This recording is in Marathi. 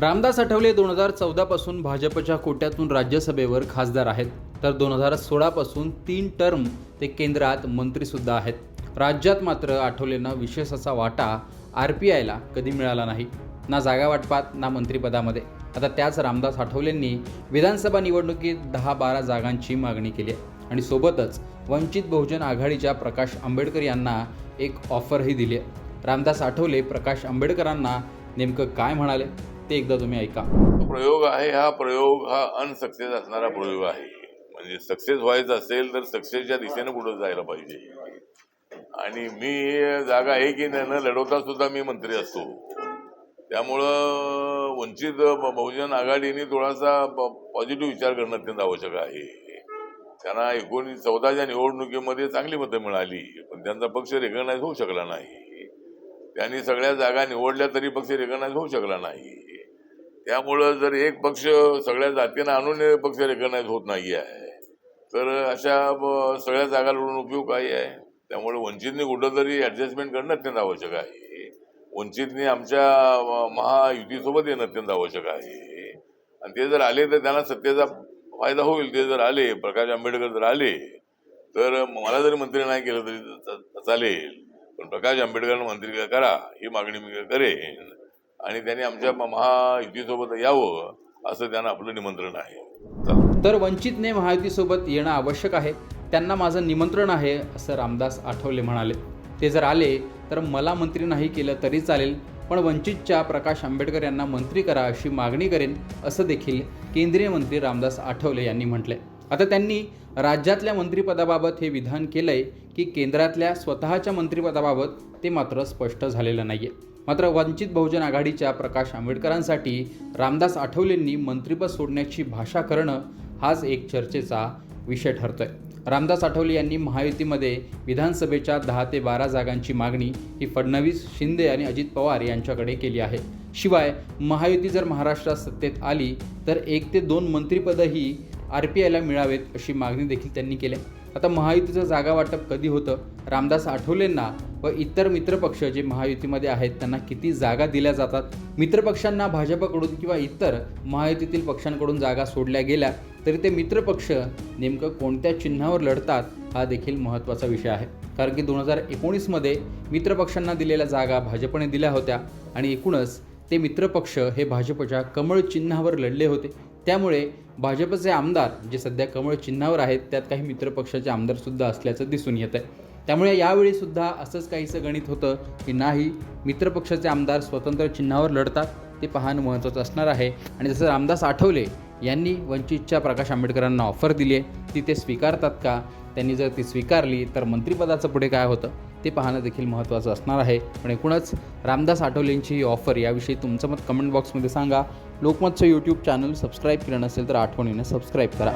रामदास आठवले दोन हजार चौदापासून भाजपच्या कोट्यातून राज्यसभेवर खासदार आहेत. तर दोन हजार सोळापासून तीन टर्म ते केंद्रात मंत्रीसुद्धा आहेत. राज्यात मात्र आठवलेंना विशेष असा वाटा आर पी आयला कधी मिळाला नाही. ना जागा वाटपात ना मंत्रिपदामध्ये. आता त्याच रामदास आठवलेंनी विधानसभा निवडणुकीत दहा बारा जागांची मागणी केली आहे. आणि सोबतच वंचित बहुजन आघाडीच्या प्रकाश आंबेडकर यांना एक ऑफरही दिली आहे. रामदास आठवले प्रकाश आंबेडकरांना नेमकं काय म्हणाले? ते एकदा तुम्ही ऐका. प्रयोग आहे हा प्रयोग हा अनसक्सेस असणारा प्रयोग आहे. म्हणजे सक्सेस व्हायचं असेल तर सक्सेसच्या दिशेने पुढे जायला पाहिजे. आणि मी जागा आहे की नाही न लढवता सुद्धा मी मंत्री असतो. त्यामुळं वंचित बहुजन आघाडीने थोडासा पॉझिटिव्ह विचार करणं अत्यंत आवश्यक आहे. त्यांना एकोणीस चौदाच्या निवडणुकीमध्ये चांगली मतं मिळाली पण त्यांचा पक्ष रेकग्नाईज होऊ शकला नाही. त्यांनी सगळ्या जागा निवडल्या तरी पक्ष रेकग्नाईज होऊ शकला नाही. त्यामुळं जर एक पक्ष सगळ्या जातीनं आणून पक्ष रेकग्नाईज होत नाही आहे तर अशा सगळ्या जागा लढून उपयोग काही आहे. त्यामुळे वंचितने कुठं तरी ऍडजस्टमेंट करणं अत्यंत आवश्यक आहे. वंचितने आमच्या महायुतीसोबत येणं अत्यंत आवश्यक आहे. आणि ते जर आले तर त्यांना सत्तेचा फायदा होईल. ते जर आले प्रकाश आंबेडकर जर आले तर मला जरी मंत्री नाही केलं तरी चालेल. पण प्रकाश आंबेडकरांना मंत्री करा ही मागणी मी करेन. आणि त्यांनी आमच्या म- महायुतीसोबत यावं असं त्यांना आपलं निमंत्रण आहे. तर वंचितने महायुतीसोबत येणं आवश्यक आहे. त्यांना माझं निमंत्रण आहे असं रामदास आठवले म्हणाले. ते जर आले तर मला मंत्री नाही केलं तरी चालेल पण वंचितच्या प्रकाश आंबेडकर यांना मंत्री करा अशी मागणी करेन असं देखील केंद्रीय मंत्री रामदास आठवले यांनी म्हटलंय. आता त्यांनी राज्यातल्या मंत्रिपदाबाबत हे विधान केलंय की केंद्रातल्या स्वतःच्या मंत्रिपदाबाबत ते मात्र स्पष्ट झालेलं नाही आहे मात्र वंचित बहुजन आघाडीच्या प्रकाश आंबेडकरांसाठी रामदास आठवलेंनी मंत्रिपद सोडण्याची भाषा करणं हाच एक चर्चेचा विषय ठरतोय. रामदास आठवले यांनी महायुतीमध्ये विधानसभेच्या दहा ते बारा जागांची मागणी ही फडणवीस शिंदे आणि अजित पवार यांच्याकडे केली आहे. शिवाय महायुती जर महाराष्ट्रात सत्तेत आली तर एक ते दोन मंत्रिपदही आर पी आयला मिळावेत अशी मागणी देखील त्यांनी केली आता महायुतीचं जागा वाटप कधी होतं रामदास आठवलेंना व इतर मित्रपक्ष जे महायुतीमध्ये आहेत त्यांना किती जागा दिल्या जातात? मित्रपक्षांना भाजपकडून किंवा इतर महायुतीतील पक्षांकडून जागा सोडल्या गेल्या तरी ते मित्रपक्ष नेमकं कोणत्या चिन्हावर लढतात हा देखील महत्त्वाचा विषय आहे. कारण की दोन हजार एकोणीसमध्ये मित्रपक्षांना दिलेल्या जागा भाजपने दिल्या होत्या आणि एकूणच ते मित्रपक्ष हे भाजपच्या कमळ चिन्हावर लढले होते. त्यामुळे भाजपचे आमदार जे सध्या कमळ चिन्हावर आहेत त्यात काही मित्रपक्षाचे आमदारसुद्धा असल्याचं दिसून येत आहे त्यामुळे यावेळीसुद्धा असंच काहीसं गणित होतं की नाही मित्रपक्षाचे आमदार स्वतंत्र चिन्हावर लढतात ते पाहणं महत्त्वाचं असणार आहे. आणि जसं रामदास आठवले यांनी वंचितच्या प्रकाश आंबेडकरांना ऑफर दिली आहे ती ते स्वीकारतात का? त्यांनी जर ती स्वीकारली तर मंत्रिपदाचं पुढे काय होतं? ते पाहणं देखील महत्त्वाचं असणार आहे. पण एकूणच रामदास आठवलेंची ही ऑफर याविषयी तुमचं मत कमेंट बॉक्समध्ये सांगा. लोकमतचं यूट्यूब चॅनल सबस्क्राईब केलं नसेल तर आठवणीने सबस्क्राईब करा.